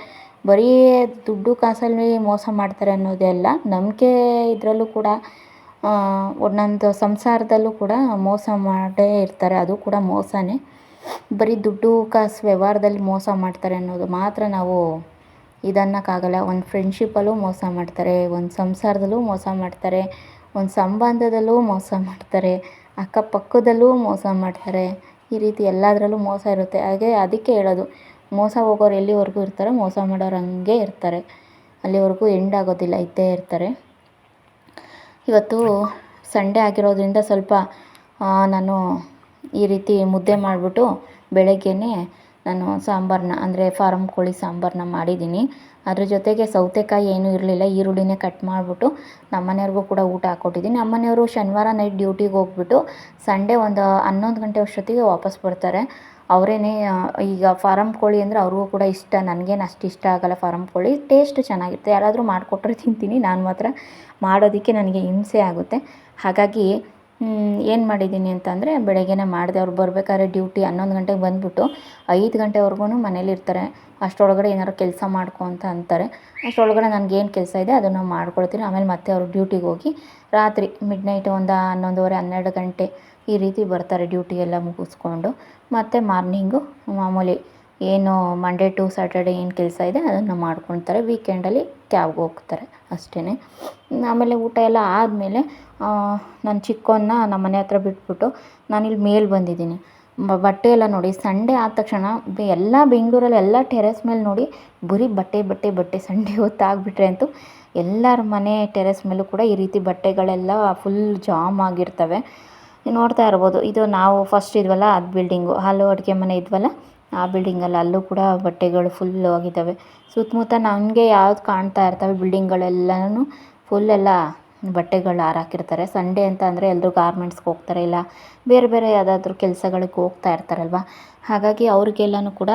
ಬರೀ ದುಡ್ಡು ಕಾಸಲ್ಲಿ ಮೋಸ ಮಾಡ್ತಾರೆ ಅನ್ನೋದೇ ಅಲ್ಲ, ನಂಬಿಕೆ ಇದರಲ್ಲೂ ಕೂಡ ಒಂದೊಂದು ಸಂಸಾರದಲ್ಲೂ ಕೂಡ ಮೋಸ ಮಾಡೇ ಇರ್ತಾರೆ. ಅದು ಕೂಡ ಮೋಸನೇ. ಬರೀ ದುಡ್ಡು ಕಾಸು ವ್ಯವಹಾರದಲ್ಲಿ ಮೋಸ ಮಾಡ್ತಾರೆ ಅನ್ನೋದು ಮಾತ್ರ ನಾವು ಇದನ್ನಕ್ಕಾಗಲ್ಲ. ಒಂದು ಫ್ರೆಂಡ್ಶಿಪ್ಪಲ್ಲೂ ಮೋಸ ಮಾಡ್ತಾರೆ, ಒಂದು ಸಂಸಾರದಲ್ಲೂ ಮೋಸ ಮಾಡ್ತಾರೆ, ಒಂದು ಸಂಬಂಧದಲ್ಲೂ ಮೋಸ ಮಾಡ್ತಾರೆ, ಅಕ್ಕಪಕ್ಕದಲ್ಲೂ ಮೋಸ ಮಾಡ್ತಾರೆ. ಈ ರೀತಿ ಎಲ್ಲದರಲ್ಲೂ ಮೋಸ ಇರುತ್ತೆ. ಹಾಗೆ ಅದಕ್ಕೆ ಹೇಳೋದು, ಮೋಸ ಹೋಗೋರು ಎಲ್ಲಿವರೆಗೂ ಇರ್ತಾರೋ, ಮೋಸ ಮಾಡೋರು ಹಂಗೆ ಇರ್ತಾರೆ. ಅಲ್ಲಿವರೆಗೂ ಎಂಡ್ ಆಗೋದಿಲ್ಲ, ಇದ್ದೇ ಇರ್ತಾರೆ. ಇವತ್ತು ಸಂಡೇ ಆಗಿರೋದ್ರಿಂದ ಸ್ವಲ್ಪ ನಾನು ಈ ರೀತಿ ಮುದ್ದೆ ಮಾಡಿಬಿಟ್ಟು ಬೆಳಗ್ಗೆನೇ ನಾನು ಸಾಂಬಾರನ್ನ ಅಂದರೆ ಫಾರಮ್ ಕೋಳಿ ಸಾಂಬಾರನ್ನ ಮಾಡಿದ್ದೀನಿ. ಅದ್ರ ಜೊತೆಗೆ ಸೌತೆಕಾಯಿ ಏನೂ ಇರಲಿಲ್ಲ, ಈರುಳ್ಳಿನೇ ಕಟ್ ಮಾಡಿಬಿಟ್ಟು ನಮ್ಮ ಮನೆಯವ್ರಿಗೂ ಕೂಡ ಊಟ ಹಾಕ್ಕೊಟ್ಟಿದ್ದೀನಿ. ನಮ್ಮ ಮನೆಯವರು ಶನಿವಾರ ನೈಟ್ ಡ್ಯೂಟಿಗೆ ಹೋಗ್ಬಿಟ್ಟು ಸಂಡೇ ಒಂದು ಹನ್ನೊಂದು ಗಂಟೆ ಅಷ್ಟೊತ್ತಿಗೆ ವಾಪಸ್ ಬರ್ತಾರೆ. ಅವರೇನೆ ಈಗ ಫಾರಂ ಕೋಳಿ ಅಂದರೆ ಅವ್ರಿಗೂ ಕೂಡ ಇಷ್ಟ, ನನಗೇನು ಅಷ್ಟು ಇಷ್ಟ ಆಗಲ್ಲ ಫಾರಂ ಕೋಳಿ. ಟೇಸ್ಟ್ ಚೆನ್ನಾಗಿರುತ್ತೆ. ಯಾರಾದರೂ ಮಾಡಿಕೊಟ್ರೆ ತಿಂತೀನಿ. ನಾನು ಮಾತ್ರ ಮಾಡೋದಕ್ಕೆ ನನಗೆ ಹಿಂಸೆ ಆಗುತ್ತೆ. ಹಾಗಾಗಿ ಏನು ಮಾಡಿದ್ದೀನಿ ಅಂತಂದರೆ ಬೆಳಗ್ಗೆನೇ ಮಾಡಿದೆ. ಅವ್ರು ಬರಬೇಕಾದ್ರೆ ಡ್ಯೂಟಿ ಹನ್ನೊಂದು ಗಂಟೆಗೆ ಬಂದುಬಿಟ್ಟು ಐದು ಗಂಟೆವರೆಗೂ ಮನೇಲಿರ್ತಾರೆ ಅಷ್ಟರೊಳಗಡೆ ಏನಾದ್ರು ಕೆಲಸ ಮಾಡ್ಕೊ ಅಂತ ಅಂತಾರೆ. ಅಷ್ಟರೊಳಗಡೆ ನನಗೇನು ಕೆಲಸ ಇದೆ ಅದನ್ನು ಮಾಡ್ಕೊಳ್ತೀನಿ. ಆಮೇಲೆ ಮತ್ತೆ ಅವರು ಡ್ಯೂಟಿಗೆ ಹೋಗಿ ರಾತ್ರಿ ಮಿಡ್ ನೈಟ್ ಒಂದು ಹನ್ನೊಂದುವರೆ ಹನ್ನೆರಡು ಗಂಟೆ ಈ ರೀತಿ ಬರ್ತಾರೆ ಡ್ಯೂಟಿ ಎಲ್ಲ ಮುಗಿಸ್ಕೊಂಡು. ಮತ್ತು ಮಾರ್ನಿಂಗು ಮಾಮೂಲಿ ಏನು ಮಂಡೇ ಟು ಸ್ಯಾಟರ್ಡೆ ಏನು ಕೆಲಸ ಇದೆ, ಅದನ್ನು ಮಾಡ್ಕೊತಾರೆ. ವೀಕೆಂಡಲ್ಲಿ ಕ್ಯಾಬ್ಗೆ ಹೋಗ್ತಾರೆ ಅಷ್ಟೇ ಆಮೇಲೆ ಊಟ ಎಲ್ಲ ಆದಮೇಲೆ ನನ್ನ ಚಿಕ್ಕವನ್ನ ನಮ್ಮ ಮನೆ ಹತ್ರ ಬಿಟ್ಬಿಟ್ಟು ನಾನಿಲ್ಲಿ ಮೇಲೆ ಬಂದಿದ್ದೀನಿ. ಬಟ್ಟೆ ಎಲ್ಲ ನೋಡಿ ಸಂಡೇ ಆದ ತಕ್ಷಣ ಎಲ್ಲ ಬೆಂಗಳೂರಲ್ಲಿ ಎಲ್ಲ ಟೆರೆಸ್ ಮೇಲೆ ನೋಡಿ, ಬರೀ ಬಟ್ಟೆ ಬಟ್ಟೆ ಬಟ್ಟೆ ಸಂಡೇ ಹೊತ್ತು ಆಗಿಬಿಟ್ರೆ ಅಂತೂ ಎಲ್ಲರ ಮನೆ ಟೆರೆಸ್ ಮೇಲೂ ಕೂಡ ಈ ರೀತಿ ಬಟ್ಟೆಗಳೆಲ್ಲ ಫುಲ್ ಜಾಮ್ ಆಗಿರ್ತವೆ. ನೋಡ್ತಾ ಇರ್ಬೋದು, ಇದು ನಾವು ಫಸ್ಟ್ ಇದ್ವಲ್ಲ, ಅದು ಬಿಲ್ಡಿಂಗು ಹಾಲು ಅಡುಗೆ ಮನೆ ಇದ್ವಲ್ಲ, ಆ ಬಿಲ್ಡಿಂಗಲ್ಲಿ ಅಲ್ಲೂ ಕೂಡ ಬಟ್ಟೆಗಳು ಫುಲ್ಲು ಆಗಿದ್ದಾವೆ ಸುತ್ತಮುತ್ತ ನಮಗೆ ಯಾವ್ದು ಕಾಣ್ತಾ ಇರ್ತವೆ ಬಿಲ್ಡಿಂಗ್ಗಳೆಲ್ಲನೂ ಫುಲ್ ಎಲ್ಲ ಬಟ್ಟೆಗಳು ಹಾರಾಕಿರ್ತಾರೆ ಸಂಡೇ ಅಂತ ಅಂದರೆ ಎಲ್ಲರೂ ಗಾರ್ಮೆಂಟ್ಸ್ಗೆ ಹೋಗ್ತಾರೆ, ಇಲ್ಲ ಬೇರೆ ಬೇರೆ ಯಾವುದಾದ್ರೂ ಕೆಲಸಗಳಿಗೆ ಹೋಗ್ತಾ ಇರ್ತಾರಲ್ವ? ಹಾಗಾಗಿ ಅವ್ರಿಗೆಲ್ಲನೂ ಕೂಡ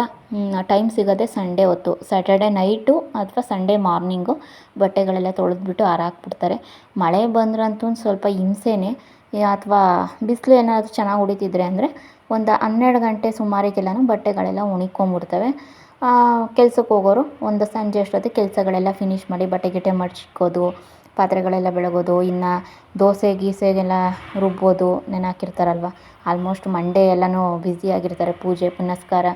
ಟೈಮ್ ಸಿಗೋದೇ ಸಂಡೇ ಹೊತ್ತು. ಸ್ಯಾಟರ್ಡೆ ನೈಟು ಅಥವಾ ಸಂಡೇ ಮಾರ್ನಿಂಗು ಬಟ್ಟೆಗಳೆಲ್ಲ ತೊಳೆದ್ಬಿಟ್ಟು ಹಾರಾಕ್ಬಿಡ್ತಾರೆ ಮಳೆ ಬಂದ್ರಂತೂ ಸ್ವಲ್ಪ ಹಿಂಸೆನೇ ಅಥವಾ ಬಿಸಿಲು ಏನಾದರೂ ಚೆನ್ನಾಗಿ ಹೊಡಿತಿದ್ರೆ ಅಂದರೆ ಒಂದು ಹನ್ನೆರಡು ಗಂಟೆ ಸುಮಾರಿಗೆಲ್ಲನೂ ಬಟ್ಟೆಗಳೆಲ್ಲ ಒಣಗ್ಕೊಂಬಿಡ್ತವೆ ಕೆಲ್ಸಕ್ಕೆ ಹೋಗೋರು ಒಂದು ಸಂಜೆ ಅಷ್ಟೊತ್ತಿಗೆ ಕೆಲಸಗಳೆಲ್ಲ ಫಿನಿಷ್ ಮಾಡಿ ಬಟ್ಟೆ ಗಿಟ್ಟೆ ಮಡ್ಚಿಕ್ಕೋದು ಪಾತ್ರೆಗಳೆಲ್ಲ ಬೆಳಗೋದು, ಇನ್ನು ದೋಸೆ ಗೀಸೆಗೆಲ್ಲ ರುಬ್ಬೋದು ನೆನೆ ಆಲ್ಮೋಸ್ಟ್ ಮಂಡೇ ಎಲ್ಲನೂ ಬ್ಯುಸಿಯಾಗಿರ್ತಾರೆ ಪೂಜೆ, ಪುನಸ್ಕಾರ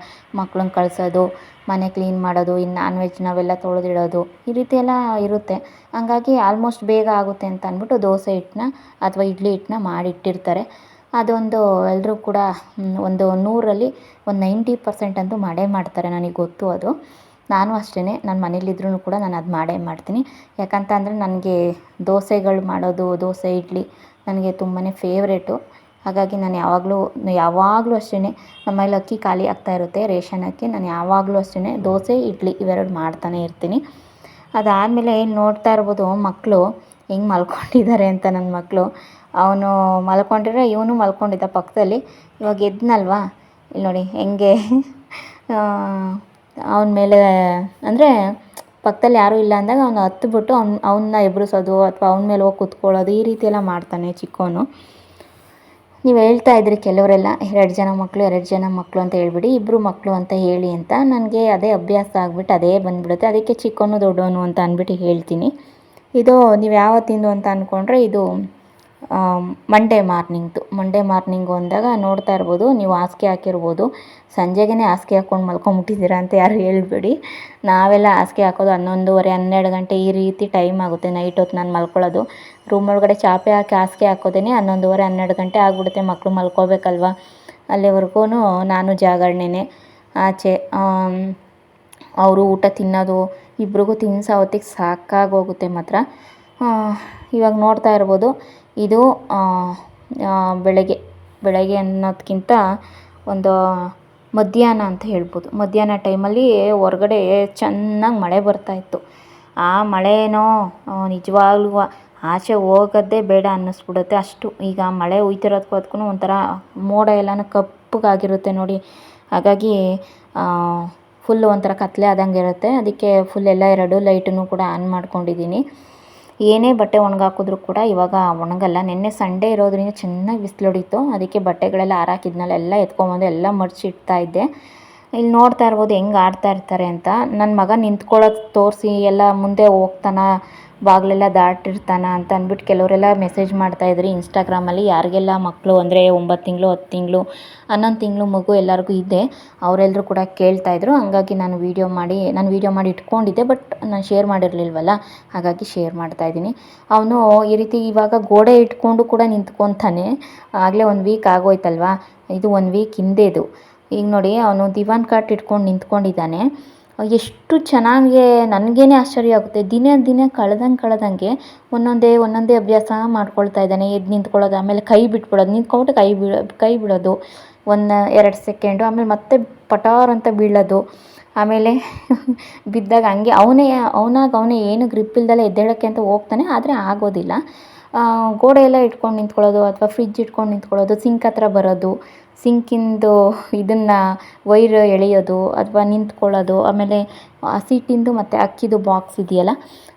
ಮಕ್ಳನ್ನ ಕಳಿಸೋದು, ಮನೆ ಕ್ಲೀನ್ ಮಾಡೋದು ಇನ್ನು ನಾನ್ ವೆಜ್ ನಾವೆಲ್ಲ ತೊಳೆದಿಡೋದು, ಈ ರೀತಿ ಎಲ್ಲ ಇರುತ್ತೆ. ಹಾಗಾಗಿ ಆಲ್ಮೋಸ್ಟ್ ಬೇಗ ಆಗುತ್ತೆ ಅಂತ ಅಂದ್ಬಿಟ್ಟು ದೋಸೆ ಹಿಟ್ಟನ್ನ ಅಥವಾ ಇಡ್ಲಿ ಹಿಟ್ಟನ್ನ ಮಾಡಿಟ್ಟಿರ್ತಾರೆ. ಅದೊಂದು ಎಲ್ಲರೂ ಕೂಡ ಒಂದು ನೂರಲ್ಲಿ ಒಂದು ನೈಂಟಿ ಪರ್ಸೆಂಟ್ ಅಂತೂ ಮಾಡೇ ಮಾಡ್ತಾರೆ ನನಗೆ ಗೊತ್ತು ಅದು. ನಾನು ಅಷ್ಟೇ ನಾನು ಮನೇಲಿದ್ರೂ ಕೂಡ ನಾನು ಅದು ಮಾಡೇ ಮಾಡ್ತೀನಿ. ಯಾಕಂತ ಅಂದರೆ ನನಗೆ ದೋಸೆಗಳು ಮಾಡೋದು, ದೋಸೆ, ಇಡ್ಲಿ ನನಗೆ ತುಂಬಾ ಫೇವ್ರೇಟು ಹಾಗಾಗಿ ನಾನು ಯಾವಾಗಲೂ ಯಾವಾಗಲೂ ಅಷ್ಟೇ ನಮ್ಮನೇಲಿ ಅಕ್ಕಿ ಖಾಲಿ ಆಗ್ತಾ ಇರುತ್ತೆ ರೇಷನ್ ಅಕ್ಕಿ ನಾನು ಯಾವಾಗಲೂ ಅಷ್ಟೇ ದೋಸೆ, ಇಡ್ಲಿ ಇವೆರಡು ಮಾಡ್ತಾನೆ ಇರ್ತೀನಿ. ಅದಾದಮೇಲೆ ನೋಡ್ತಾ ಇರ್ಬೋದು ಮಕ್ಕಳು ಹೆಂಗೆ ಮಲ್ಕೊಂಡಿದ್ದಾರೆ ಅಂತ ನನ್ನ ಮಕ್ಕಳು ಅವನು ಮಲ್ಕೊಂಡಿರೋ ಇವನು ಮಲ್ಕೊಂಡಿದ್ದ ಪಕ್ಕದಲ್ಲಿ, ಇವಾಗ ಎದ್ನಲ್ವಾ? ಇಲ್ಲಿ ನೋಡಿ, ಹೆಂಗೆ? ಅವನ ಮೇಲೆ, ಅಂದರೆ ಪಕ್ಕದಲ್ಲಿ ಯಾರೂ ಇಲ್ಲ ಅಂದಾಗ ಅವನು ಹತ್ಬಿಟ್ಟು ಅವ್ನು ಅವನ್ನ ಎಬ್ರಿಸೋದು ಅಥವಾ ಅವನ ಮೇಲೆ ಹೋಗಿ ಕುತ್ಕೊಳ್ಳೋದು, ಈ ರೀತಿ ಎಲ್ಲ ಮಾಡ್ತಾನೆ ಚಿಕ್ಕವನು ನೀವು ಹೇಳ್ತಾ ಇದ್ರಿ ಕೆಲವರೆಲ್ಲ ಎರಡು ಜನ ಮಕ್ಕಳು ಎರಡು ಜನ ಮಕ್ಕಳು ಅಂತ ಹೇಳ್ಬಿಡಿ ಇಬ್ಬರು ಮಕ್ಕಳು ಅಂತ ಹೇಳಿ ಅಂತ ನನಗೆ ಅದೇ ಅಭ್ಯಾಸ ಆಗಿಬಿಟ್ಟು ಅದೇ ಬಂದ್ಬಿಡುತ್ತೆ. ಅದಕ್ಕೆ ಚಿಕ್ಕವನು ದೊಡ್ಡವನು ಅಂತ ಅಂದ್ಬಿಟ್ಟು ಹೇಳ್ತೀನಿ. ಇದು ನೀವು ಯಾವತ್ತಿಂದು ಅಂತ ಅಂದ್ಕೊಂಡ್ರೆ ಇದು ಮಂಡೇ ಮಾರ್ನಿಂಗ್ದು ಮಂಡೇ ಮಾರ್ನಿಂಗು ಅಂದಾಗ ನೋಡ್ತಾ ಇರ್ಬೋದು, ನೀವು ಹಾಸಿಗೆ ಹಾಕಿರ್ಬೋದು. ಸಂಜೆಗೇ ಹಾಸಿಗೆ ಹಾಕ್ಕೊಂಡು ಮಲ್ಕೊಂಬಿಟ್ಟಿದ್ದೀರ ಅಂತ ಯಾರು ಹೇಳಬೇಡಿ. ನಾವೆಲ್ಲ ಹಾಸಿಗೆ ಹಾಕೋದು ಹನ್ನೊಂದುವರೆ, ಹನ್ನೆರಡು ಗಂಟೆ ಈ ರೀತಿ ಟೈಮ್ ಆಗುತ್ತೆ ನೈಟ್ ಹೊತ್ತು ನಾನು ಮಲ್ಕೊಳ್ಳೋದು. ರೂಮ್ ಒಳಗಡೆ ಚಾಪೆ ಹಾಕಿ ಹಾಸಿಗೆ ಹಾಕೋದೇ ಹನ್ನೊಂದುವರೆ, ಹನ್ನೆರಡು ಗಂಟೆ ಆಗಿಬಿಡುತ್ತೆ ಮಕ್ಕಳು ಮಲ್ಕೋಬೇಕಲ್ವ? ಅಲ್ಲಿವರೆಗೂ ನಾನು ಜಾಗರಣೆನೇ. ಆಚೆ ಅವರು ಊಟ ತಿನ್ನೋದು, ಇಬ್ರಿಗೂ ತಿನ್ನಿಸೋ ಹೊತ್ತಿಗೆ ಸಾಕಾಗೋಗುತ್ತೆ ಮಾತ್ರ. ಇವಾಗ ನೋಡ್ತಾ ಇರ್ಬೋದು ಇದು ಬೆಳಗ್ಗೆ ಬೆಳಗ್ಗೆ ಅನ್ನೋದಕ್ಕಿಂತ ಒಂದು ಮಧ್ಯಾಹ್ನ ಅಂತ ಹೇಳ್ಬೋದು. ಮಧ್ಯಾಹ್ನ ಟೈಮಲ್ಲಿ ಹೊರ್ಗಡೆ ಚೆನ್ನಾಗಿ ಮಳೆ ಬರ್ತಾಯಿತ್ತು ಆ ಮಳೆನೋ ನಿಜವಾಗ್ಲೂ ಆಚೆ ಹೋಗೋದೇ ಬೇಡ ಅನ್ನಿಸ್ಬಿಡುತ್ತೆ ಅಷ್ಟು. ಈಗ ಮಳೆ ಹುಯ್ತಿರೋದ್ಕು ಅದಕ್ಕೂ ಒಂಥರ ಮೋಡ ಎಲ್ಲನೂ ಕಪ್ಪಗಾಗಿರುತ್ತೆ ನೋಡಿ. ಹಾಗಾಗಿ ಫುಲ್ಲು ಒಂಥರ ಕತ್ತಲೆ ಆದಂಗೆ ಇರುತ್ತೆ. ಅದಕ್ಕೆ ಫುಲ್ ಎಲ್ಲ ಎರಡು ಲೈಟನ್ನು ಕೂಡ ಆನ್ ಮಾಡ್ಕೊಂಡಿದ್ದೀನಿ. ಏನೇ ಬಟ್ಟೆ ಒಣಗಾಕಿದ್ರು ಕೂಡ ಇವಾಗ ಒಣಗಲ್ಲ. ನಿನ್ನೆ ಸಂಡೇ ಇರೋದ್ರಿಂದ ಚೆನ್ನಾಗಿ ಬಿಸಿಲು ಅದಕ್ಕೆ ಬಟ್ಟೆಗಳೆಲ್ಲ ಆರಾಕಿದ್ನಲ್ಲ, ಎಲ್ಲ ಎತ್ಕೊಂಬಂದು ಎಲ್ಲ ಮಡಚಿಡ್ತಾ ಇದ್ದೆ. ಇಲ್ಲಿ ನೋಡ್ತಾ ಇರ್ಬೋದು ಹೆಂಗೆ ಆಡ್ತಾ ಇರ್ತಾರೆ ಅಂತ. ನನ್ನ ಮಗ ನಿಂತ್ಕೊಳ್ಳೋದು ತೋರಿಸಿ, ಎಲ್ಲ ಮುಂದೆ ಹೋಗ್ತಾನ ಬಾಗಿಲೆಲ್ಲ ದಾಟಿರ್ತಾನ ಅಂತ ಅಂದ್ಬಿಟ್ಟು ಕೆಲವರೆಲ್ಲ ಮೆಸೇಜ್ ಮಾಡ್ತಾಯಿದ್ರಿ ಇನ್ಸ್ಟಾಗ್ರಾಮಲ್ಲಿ ಯಾರಿಗೆಲ್ಲ ಮಕ್ಕಳು ಅಂದರೆ ಒಂಬತ್ತು ತಿಂಗಳು, ಹತ್ತು ತಿಂಗಳು, ಹನ್ನೊಂದು ತಿಂಗಳು ಮಗು ಎಲ್ಲರಿಗೂ ಇದೆ ಅವರೆಲ್ಲರೂ ಕೂಡ ಕೇಳ್ತಾಯಿದ್ರು ಹಾಗಾಗಿ ನಾನು ವೀಡಿಯೋ ಮಾಡಿ, ನಾನು ವೀಡಿಯೋ ಮಾಡಿ ಇಟ್ಕೊಂಡಿದ್ದೆ ಬಟ್ ನಾನು ಶೇರ್ ಮಾಡಿರಲಿಲ್ವಲ್ಲ, ಹಾಗಾಗಿ ಶೇರ್ ಮಾಡ್ತಾಯಿದ್ದೀನಿ ಅವನು ಈ ರೀತಿ ಇವಾಗ ಗೋಡೆ ಇಟ್ಕೊಂಡು ಕೂಡ ನಿಂತ್ಕೊತಾನೆ. ಆಗಲೇ ಒಂದು ವೀಕ್ ಆಗೋಯ್ತಲ್ವಾ? ಇದು ಒಂದು ವೀಕ್ ಹಿಂದೆದು ಈಗ ನೋಡಿ, ಅವನು ದಿವಾನ್ ಕಾಟ್ ಇಟ್ಕೊಂಡು ನಿಂತ್ಕೊಂಡಿದ್ದಾನೆ. ಎಷ್ಟು ಚೆನ್ನಾಗಿ ನನಗೇನೆ ಆಶ್ಚರ್ಯ ಆಗುತ್ತೆ. ದಿನೇ ದಿನ ಕಳೆದಂಗೆ ಕಳೆದಂಗೆ ಒಂದೊಂದೇ ಒಂದೊಂದೇ ಅಭ್ಯಾಸ ಮಾಡ್ಕೊಳ್ತಾ ಇದ್ದಾನೆ. ಎದ್ದು ನಿಂತ್ಕೊಳ್ಳೋದು, ಆಮೇಲೆ ಕೈ ಬಿಟ್ಬಿಡೋದು ನಿಂತ್ಕೊಂಬಿಟ್ಟು ಕೈ ಬಿಡೋ ಕೈ ಬಿಡೋದು. ಒಂದು ಎರಡು ಸೆಕೆಂಡು ಆಮೇಲೆ ಮತ್ತೆ ಪಟಾರ್ ಅಂತ ಬೀಳೋದು. ಆಮೇಲೆ ಬಿದ್ದಾಗ ಹಂಗೆ ಅವನೇ, ಅವನಾಗ ಅವನೇ ಏನು ಗ್ರಿಪ್ ಇಲ್ದಲೆ ಎದ್ದೇಳೋಕ್ಕೆ ಅಂತ ಹೋಗ್ತಾನೆ, ಆದರೆ ಆಗೋದಿಲ್ಲ. ಗೋಡೆ ಎಲ್ಲ ಇಟ್ಕೊಂಡು ನಿಂತ್ಕೊಳ್ಳೋದು ಅಥವಾ ಫ್ರಿಜ್ ಇಟ್ಕೊಂಡು ನಿಂತ್ಕೊಳ್ಳೋದು ಸಿಂಕ್ ಹತ್ರ ಬರೋದು ಸಿಂಕಿಂದು ಇದನ್ನು ವೈರ್ ಎಳೆಯೋದು ಅಥವಾ ನಿಂತ್ಕೊಳ್ಳೋದು, ಆಮೇಲೆ ಹಸಿಟ್ಟಿಂದು ಮತ್ತು ಅಕ್ಕಿದು ಬಾಕ್ಸ್ ಇದೆಯಲ್ಲ,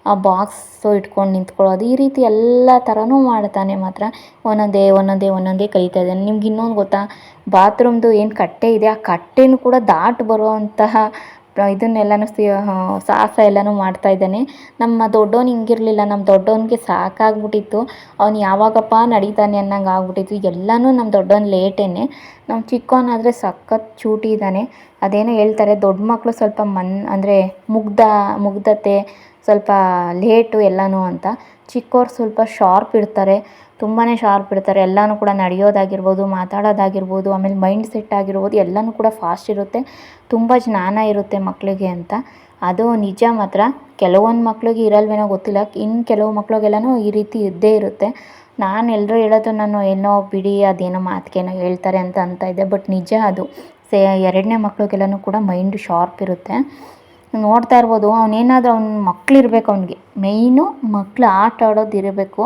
ಆ ಬಾಕ್ಸು ಇಟ್ಕೊಂಡು ನಿಂತ್ಕೊಳ್ಳೋದು, ಈ ರೀತಿ ಎಲ್ಲ ಥರನೂ ಮಾಡ್ತಾನೆ ಮಾತ್ರ. ಒಂದೊಂದೇ ಒಂದೊಂದೇ ಒಂದೊಂದೇ ಕಲಿತಾ ಇದ್ದಾನೆ. ನಿಮ್ಗೆ ಇನ್ನೊಂದು ಗೊತ್ತಾ ಬಾತ್ರೂಮ್ದು ಏನು ಕಟ್ಟೆ ಇದೆ, ಆ ಕಟ್ಟೆನೂ ಕೂಡ ದಾಟಿ ಬರುವಂತಹ ಇದನ್ನೆಲ್ಲನೂ ಸಾಹಸ ಎಲ್ಲನೂ ಮಾಡ್ತಾ ಇದ್ದಾನೆ. ನಮ್ಮ ದೊಡ್ಡವನು ಹಿಂಗಿರಲಿಲ್ಲ, ನಮ್ಮ ದೊಡ್ಡವನಿಗೆ ಸಾಕಾಗ್ಬಿಟ್ಟಿತ್ತು. ಅವ್ನು ಯಾವಾಗಪ್ಪ ನಡೀತಾನೆ ಅನ್ನಂಗೆ ಆಗ್ಬಿಟ್ಟಿತ್ತು. ಎಲ್ಲನೂ ನಮ್ಮ ದೊಡ್ಡವನು ಲೇಟೇನೆ. ನಮ್ಮ ಚಿಕ್ಕವನಾದರೆ ಸಖತ್ ಚೂಟಿ ಇದ್ದಾನೆ. ಅದೇನೋ ಹೇಳ್ತಾರೆ, ದೊಡ್ಡ ಮಕ್ಕಳು ಸ್ವಲ್ಪ ಮನ್, ಅಂದರೆ ಮುಗ್ಧ, ಮುಗ್ಧತೆ ಸ್ವಲ್ಪ ಲೇಟು ಎಲ್ಲನೂ ಅಂತ. ಚಿಕ್ಕವ್ರು ಸ್ವಲ್ಪ ಶಾರ್ಪ್ ಇರ್ತಾರೆ ತುಂಬಾ ಶಾರ್ಪ್ ಇರ್ತಾರೆ ಎಲ್ಲನೂ ಕೂಡ ನಡೆಯೋದಾಗಿರ್ಬೋದು, ಮಾತಾಡೋದಾಗಿರ್ಬೋದು, ಆಮೇಲೆ ಮೈಂಡ್ ಸೆಟ್ ಆಗಿರ್ಬೋದು, ಎಲ್ಲನೂ ಕೂಡ ಫಾಸ್ಟ್ ಇರುತ್ತೆ. ತುಂಬ ಜ್ಞಾನ ಇರುತ್ತೆ ಮಕ್ಕಳಿಗೆ ಅಂತ. ಅದು ನಿಜ ಮಾತ್ರ. ಕೆಲವೊಂದು ಮಕ್ಳಿಗೆ ಇರಲ್ವೇನೋ ಗೊತ್ತಿಲ್ಲ. ಇನ್ನು ಕೆಲವು ಮಕ್ಳಿಗೆಲ್ಲನೂ ಈ ರೀತಿ ಇದ್ದೇ ಇರುತ್ತೆ. ನಾನು ಎಲ್ಲರೂ ಹೇಳೋದು ನಾನು ಏನೋ ಬಿಡಿ, ಅದೇನೋ ಮಾತಿಗೇನೋ ಹೇಳ್ತಾರೆ ಅಂತ ಅಂತ ಇದೆ. ಬಟ್ ನಿಜ ಅದು. ಸೇ, ಎರಡನೇ ಮಕ್ಳಿಗೆಲ್ಲನೂ ಕೂಡ ಮೈಂಡ್ ಶಾರ್ಪ್ ಇರುತ್ತೆ. ನೋಡ್ತಾ ಇರ್ಬೋದು. ಅವನೇನಾದರೂ ಅವ್ನ ಮಕ್ಳು ಇರಬೇಕು ಅವ್ನಿಗೆ. ಮೇಯ್ನು ಮಕ್ಳು ಆಟ ಆಡೋದು ಇರಬೇಕು.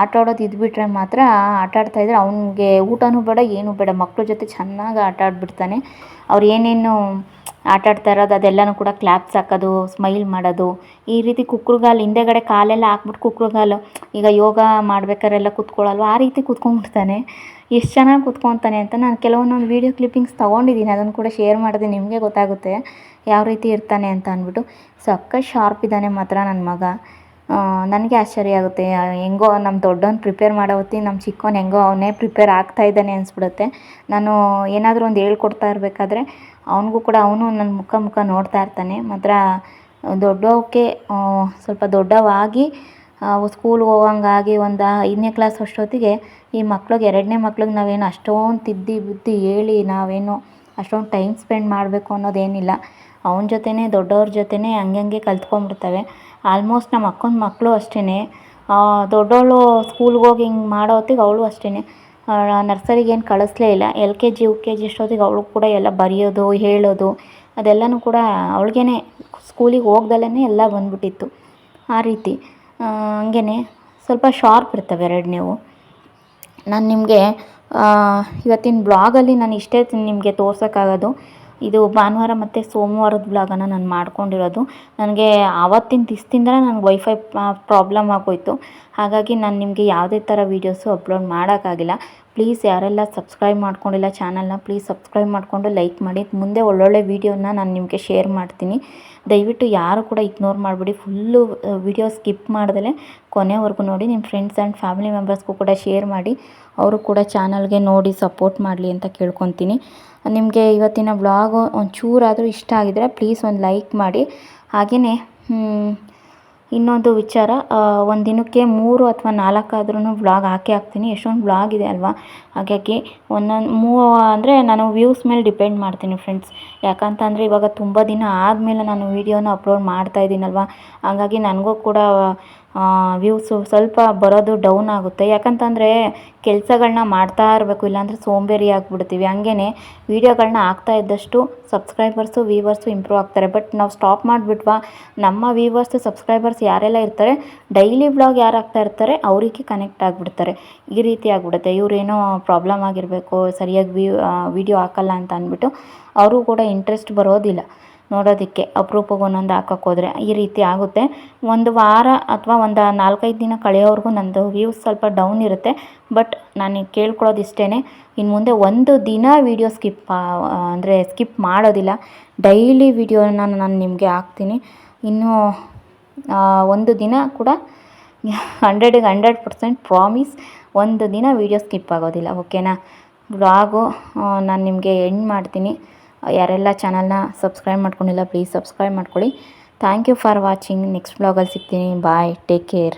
ಆಟ ಆಡೋದು ಇದ್ಬಿಟ್ರೆ ಮಾತ್ರ ಆಟ ಆಡ್ತಾಯಿದ್ರೆ ಅವನಿಗೆ ಊಟನೂ ಬೇಡ, ಏನೂ ಬೇಡ. ಮಕ್ಕಳ ಜೊತೆ ಚೆನ್ನಾಗಿ ಆಟ ಆಡ್ಬಿಡ್ತಾನೆ. ಅವ್ರು ಏನೇನು ಆಟ ಆಡ್ತಾ ಇರೋದು ಅದೆಲ್ಲನೂ ಕೂಡ ಕ್ಲ್ಯಾಪ್ಸ್ ಹಾಕೋದು ಸ್ಮೈಲ್ ಮಾಡೋದು. ಈ ರೀತಿ ಕುಕ್ರಗಾಲು ಹಿಂದೆಗಡೆ ಕಾಲೆಲ್ಲ ಹಾಕ್ಬಿಟ್ಟು ಕುಕ್ರಗಾಲು ಈಗ ಯೋಗ ಮಾಡ್ಬೇಕಾರೆಲ್ಲ ಕೂತ್ಕೊಳ್ಳಲ್ವ ಆ ರೀತಿ ಕೂತ್ಕೊಂಡ್ಬಿಡ್ತಾನೆ. ಎಷ್ಟು ಚೆನ್ನಾಗಿ ಕೂತ್ಕೊತಾನೆ ಅಂತ ನಾನು ಕೆಲವೊಂದೊಂದು ವೀಡಿಯೋ ಕ್ಲಿಪ್ಪಿಂಗ್ಸ್ ತೊಗೊಂಡಿದ್ದೀನಿ ಅದನ್ನು ಕೂಡ ಶೇರ್ ಮಾಡಿದೆ. ನಿಮಗೆ ಗೊತ್ತಾಗುತ್ತೆ. ಯಾವ ರೀತಿ ಇರ್ತಾನೆ ಅಂತ ಅಂದ್ಬಿಟ್ಟು ಸಖತ್ ಶಾರ್ಪ್ ಇದ್ದಾನೆ ಮಾತ್ರ ನನ್ನ ಮಗ. ನನಗೆ ಆಶ್ಚರ್ಯ ಆಗುತ್ತೆ. ಹೆಂಗೋ ನಮ್ಮ ದೊಡ್ಡವನು ಪ್ರಿಪೇರ್ ಮಾಡೋ ಹೊತ್ತಿಗೆ ನಮ್ಮ ಚಿಕ್ಕವನು ಹೆಂಗೋ ಅವನೇ ಪ್ರಿಪೇರ್ ಆಗ್ತಾ ಇದ್ದಾನೆ ಅನಿಸ್ಬಿಡುತ್ತೆ. ನಾನು ಏನಾದರೂ ಒಂದು ಹೇಳ್ಕೊಡ್ತಾ ಇರಬೇಕಾದ್ರೆ ಅವನಿಗೂ ಕೂಡ ಅವನು ನನ್ನ ಮುಖ ಮುಖ ನೋಡ್ತಾ ಇರ್ತಾನೆ. ಮಾತ್ರ ದೊಡ್ಡವಕ್ಕೆ ಸ್ವಲ್ಪ ದೊಡ್ಡವಾಗಿ ಸ್ಕೂಲ್ಗೆ ಹೋಗಂಗಾಗಿ ಒಂದು ಐದನೇ ಕ್ಲಾಸ್ ಅಷ್ಟೊತ್ತಿಗೆ ಈ ಮಕ್ಳಿಗೆ, ಎರಡನೇ ಮಕ್ಳಿಗೆ ನಾವೇನು ಅಷ್ಟೊಂದು ತಿದ್ದಿ ಬುದ್ಧಿ ಹೇಳಿ ನಾವೇನು ಅಷ್ಟೊಂದು ಟೈಮ್ ಸ್ಪೆಂಡ್ ಮಾಡಬೇಕು ಅನ್ನೋದೇನಿಲ್ಲ. ಅವನ ಜೊತೆನೇ, ದೊಡ್ಡವ್ರ ಜೊತೆನೇ ಹಂಗಂಗೆ ಕಲ್ತ್ಕೊಂಡ್ಬಿಡ್ತವೆ. ಆಲ್ಮೋಸ್ಟ್ ನಮ್ಮ ಅಕ್ಕನ ಮಕ್ಕಳು ಅಷ್ಟೇ ದೊಡ್ಡವಳು ಸ್ಕೂಲ್ಗೆ ಹೋಗಿ ಹಿಂಗೆ ಮಾಡೋ ಹೊತ್ತಿಗೆ ಅವಳು ಅಷ್ಟೇ ನರ್ಸರಿಗೆ ಏನು ಕಳಿಸ್ಲೇ ಇಲ್ಲ. L K G U K G ಅಷ್ಟೊತ್ತಿಗೆ ಅವಳು ಕೂಡ ಎಲ್ಲ ಬರೆಯೋದು, ಹೇಳೋದು, ಅದೆಲ್ಲನೂ ಕೂಡ ಅವ್ಳಿಗೇ ಸ್ಕೂಲಿಗೆ ಹೋಗ್ದಲೇ ಎಲ್ಲ ಬಂದ್ಬಿಟ್ಟಿತ್ತು. ಆ ರೀತಿ. ಹಂಗೇ ಸ್ವಲ್ಪ ಶಾರ್ಪ್ ಇರ್ತವೆ ಎರಡನೇವು ನಾನು ನಿಮಗೆ ಇವತ್ತಿನ ಬ್ಲಾಗಲ್ಲಿ ನಾನು ಇಷ್ಟೇ ನಿಮಗೆ ತೋರ್ಸೋಕ್ಕಾಗೋದು. ಇದು ಭಾನುವಾರ ಮತ್ತು ಸೋಮವಾರದ ಬ್ಲಾಗನ್ನು ನಾನು ಮಾಡ್ಕೊಂಡಿರೋದು. ನನಗೆ ಆವತ್ತಿನ ದಿವಸದಿಂದಲೇ ನನಗೆ ವೈಫೈ ಪ್ರಾಬ್ಲಮ್ ಆಗೋಯಿತು. ಹಾಗಾಗಿ ನಾನು ನಿಮಗೆ ಯಾವುದೇ ಥರ ವೀಡಿಯೋಸು ಅಪ್ಲೋಡ್ ಮಾಡೋಕ್ಕಾಗಿಲ್ಲ. ಪ್ಲೀಸ್ ಯಾರೆಲ್ಲ ಸಬ್ಸ್ಕ್ರೈಬ್ ಮಾಡ್ಕೊಂಡಿಲ್ಲ ಚಾನಲ್ನ ಪ್ಲೀಸ್ ಸಬ್ಸ್ಕ್ರೈಬ್ ಮಾಡಿಕೊಂಡು ಲೈಕ್ ಮಾಡಿ. ಮುಂದೆ ಒಳ್ಳೊಳ್ಳೆ ವೀಡಿಯೋನ ನಾನು ನಿಮಗೆ ಶೇರ್ ಮಾಡ್ತೀನಿ. ದಯವಿಟ್ಟು ಯಾರು ಕೂಡ ಇಗ್ನೋರ್ ಮಾಡಿಬಿಡಿ. ಫುಲ್ಲು ವೀಡಿಯೋ ಸ್ಕಿಪ್ ಮಾಡ್ದಲೇ ಕೊನೆವರೆಗೂ ನೋಡಿ. ನಿಮ್ಮ ಫ್ರೆಂಡ್ಸ್ ಆ್ಯಂಡ್ ಫ್ಯಾಮಿಲಿ ಮೆಂಬರ್ಸ್ಗೂ ಕೂಡ ಶೇರ್ ಮಾಡಿ. ಅವರು ಕೂಡ ಚಾನಲ್ಗೆ ನೋಡಿ ಸಪೋರ್ಟ್ ಮಾಡಲಿ ಅಂತ ಕೇಳ್ಕೊತೀನಿ. ನಿಮಗೆ ಇವತ್ತಿನ ಬ್ಲಾಗು ಒಂಚೂರಾದರೂ ಇಷ್ಟ ಆಗಿದರೆ ಪ್ಲೀಸ್ ಒಂದು ಲೈಕ್ ಮಾಡಿ. ಹಾಗೆಯೇ ಇನ್ನೊಂದು ವಿಚಾರ ಒಂದು ದಿನಕ್ಕೆ ಮೂರು ಅಥವಾ ನಾಲ್ಕಾದ್ರೂ ವ್ಲಾಗ್ ಹಾಕೇ ಹಾಕ್ತೀನಿ. ಎಷ್ಟೊಂದು ವ್ಲಾಗ್ ಇದೆ ಅಲ್ವಾ? ಹಾಗಾಗಿ ಒಂದೊಂದು ಮೂ ಅಂದರೆ ನಾನು ವ್ಯೂಸ್ ಮೇಲೆ ಡಿಪೆಂಡ್ ಮಾಡ್ತೀನಿ ಫ್ರೆಂಡ್ಸ್. ಯಾಕಂತಂದರೆ ಇವಾಗ ತುಂಬ ದಿನ ಆದಮೇಲೆ ನಾನು ವೀಡಿಯೋನ ಅಪ್ಲೋಡ್ ಮಾಡ್ತಾ ಇದ್ದೀನಲ್ವಾ? ಹಾಗಾಗಿ ನನಗೂ ಕೂಡ ವ್ಯೂಸು ಸ್ವಲ್ಪ ಬರೋದು ಡೌನ್ ಆಗುತ್ತೆ. ಯಾಕಂತಂದರೆ ಕೆಲಸಗಳ್ನ ಮಾಡ್ತಾ ಇರಬೇಕು, ಇಲ್ಲಾಂದರೆ ಸೋಂಬೇರಿ ಆಗಿಬಿಡ್ತೀವಿ. ಹಂಗೇ ವೀಡಿಯೋಗಳನ್ನ ಹಾಕ್ತಾ ಇದ್ದಷ್ಟು ಸಬ್ಸ್ಕ್ರೈಬರ್ಸು ವೀವರ್ಸು ಇಂಪ್ರೂವ್ ಆಗ್ತಾರೆ. ಬಟ್ ನಾವು ಸ್ಟಾಪ್ ಮಾಡಿಬಿಟ್ವಾ, ನಮ್ಮ ವೀವರ್ಸ್ ಸಬ್ಸ್ಕ್ರೈಬರ್ಸ್ ಯಾರೆಲ್ಲ ಇರ್ತಾರೆ ಡೈಲಿ ಬ್ಲಾಗ್ ಯಾರು ಹಾಕ್ತಾ ಇರ್ತಾರೆ, ಅವರಿಗೆ ಕನೆಕ್ಟ್ ಆಗಿಬಿಡ್ತಾರೆ. ಈ ರೀತಿ ಆಗಿಬಿಡುತ್ತೆ. ಇವರೇನೋ ಪ್ರಾಬ್ಲಮ್ ಆಗಿರಬೇಕು, ಸರಿಯಾಗಿ ವೀಡಿಯೋ ಹಾಕಲ್ಲ ಅಂತ ಅಂದ್ಬಿಟ್ಟು, ಅವರು ಕೂಡ ಇಂಟ್ರೆಸ್ಟ್ ಬರೋದಿಲ್ಲ. ನೋಡೋದಕ್ಕೆ ಅಪ್ರೂಪಕ್ಕೆ ಒಂದೊಂದು ಹಾಕೋಕ್ಕೋದ್ರೆ ಈ ರೀತಿ ಆಗುತ್ತೆ. ಒಂದು ವಾರ ಅಥವಾ ಒಂದು ನಾಲ್ಕೈದು ದಿನ ಕಳೆಯೋವರೆಗೂ ನಂದು ವ್ಯೂಸ್ ಸ್ವಲ್ಪ ಡೌನ್ ಇರುತ್ತೆ. ಬಟ್ ನಾನು ಕೇಳ್ಕೊಳ್ಳೋದು ಇಷ್ಟೇ ಇನ್ನು ಮುಂದೆ ಒಂದು ದಿನ ವೀಡಿಯೋ ಸ್ಕಿಪ್ ಅಂದರೆ ಸ್ಕಿಪ್ ಮಾಡೋದಿಲ್ಲ. ಡೈಲಿ ವೀಡಿಯೋನ ನಾನು ನಿಮಗೆ ಹಾಕ್ತೀನಿ. ಇನ್ನು ಒಂದು ದಿನ ಕೂಡ ಹಂಡ್ರೆಡಿಗೆ ಹಂಡ್ರೆಡ್ ಪರ್ಸೆಂಟ್ ಪ್ರಾಮಿಸ್ ಒಂದು ದಿನ ವೀಡಿಯೋ ಸ್ಕಿಪ್ ಆಗೋದಿಲ್ಲ, ಓಕೆನಾ? ಬ್ಲಾಗು ನಾನು ನಿಮಗೆ ಎಂಡ್ ಮಾಡ್ತೀನಿ. ಯಾರೆಲ್ಲ ಚಾನಲ್ನ ಸಬ್ಸ್ಕ್ರೈಬ್ ಮಾಡ್ಕೊಂಡಿಲ್ಲ ಪ್ಲೀಸ್ ಸಬ್ಸ್ಕ್ರೈಬ್ ಮಾಡ್ಕೊಳ್ಳಿ. Thank you for watching next ಬ್ಲಾಗಲ್ಲಿ ಸಿಗ್ತೀನಿ. Bye take care